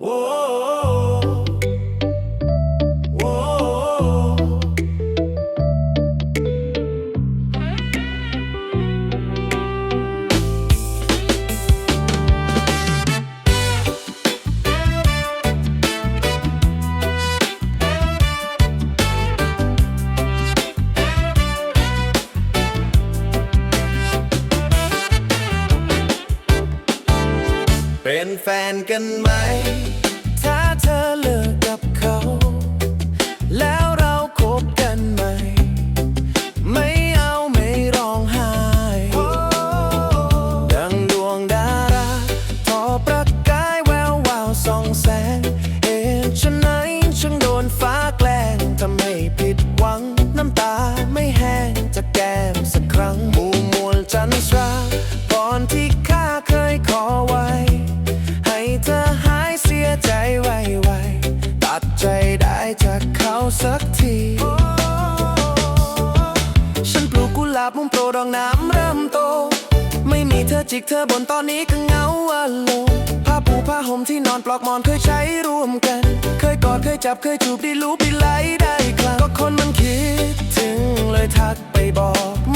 โเป็นแฟนกันไหม ถ้าเธอเลิกกับเขา บมุมโปรดองน้ำเริ่มโต ไม่มีเธอจิกเธอบนตอนนี้ก็เหงาอารมณ์ผ้าปูผ้าห่มที่นอนปลอกหมอนเคยใช้ร่วมกัน เคยกอดเคยจับเคยจูบได้รู้ได้ไหลได้คลางก็คนมันคิดถึงเลยทักไปบอก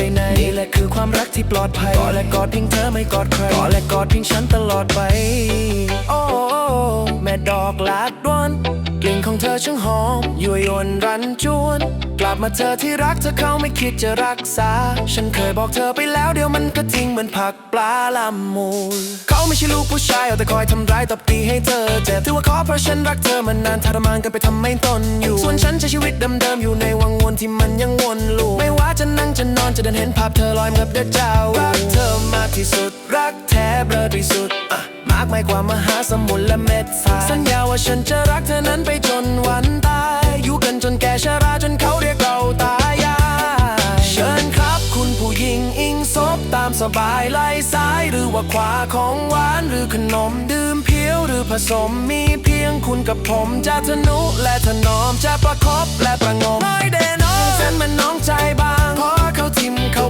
ไม่ไปไหน นี่แหละคือความรักที่ปลอดภัยกอดและกอดเพียงเธอไม่กอดใครกอดและกอดเพียงฉันตลอดไป โอ้แม่ดอกลาดดวนกลิ่นของเธอช่างหอมยั่วยวนรันจวนก ลับมาเธอที่รักเธอเขาไม่คิดจะรักษา ฉันเคยบอกเธอไปแล้วเดี๋ยวมันก็ทิ้งเหมือนผักปลาละมูล เขาไม่ใช่ลูกผู้ชายเอาแต่คอยทำร้ายตบตีให้เธอเจ็บถือว่าขอเพราะฉันรักเธอมานานทรมานกันไปทำไม่ตนอยู่ ส่วนฉันใช้ชีวิตเดิมๆอยู่ในวังวนที่มันยังวนลูปไม่ว่าจะนั่งจะนอนจะเดินเห็นภาพเธอลอยมากับเด็กเจ้ารักเธอมากที่สุด รักแท้เบลอที่สุดอะมากมายกว่ามหาสมุทรและเม็ดทรายสัญญาว่าฉันจะ สบายไล่ซ้ายหรือว่าขวาของหวานหรือขนมดื่มเพียวหรือผสมมีเพียงคุณกับผมจะทนุและถนอมจะประคบและประงมน้อยเดนอแฟนมันน้องใจบางพอเขาทิมเข้า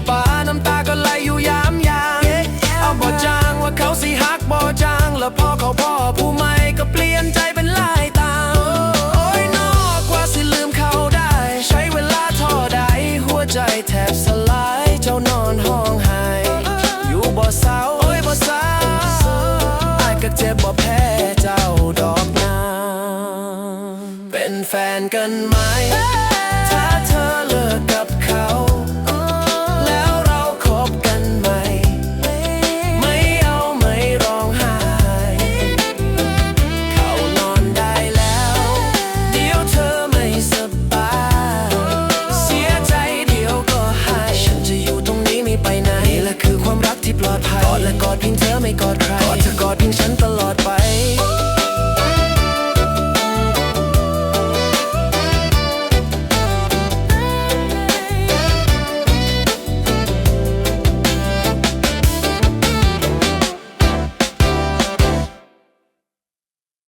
แฟนกันไหม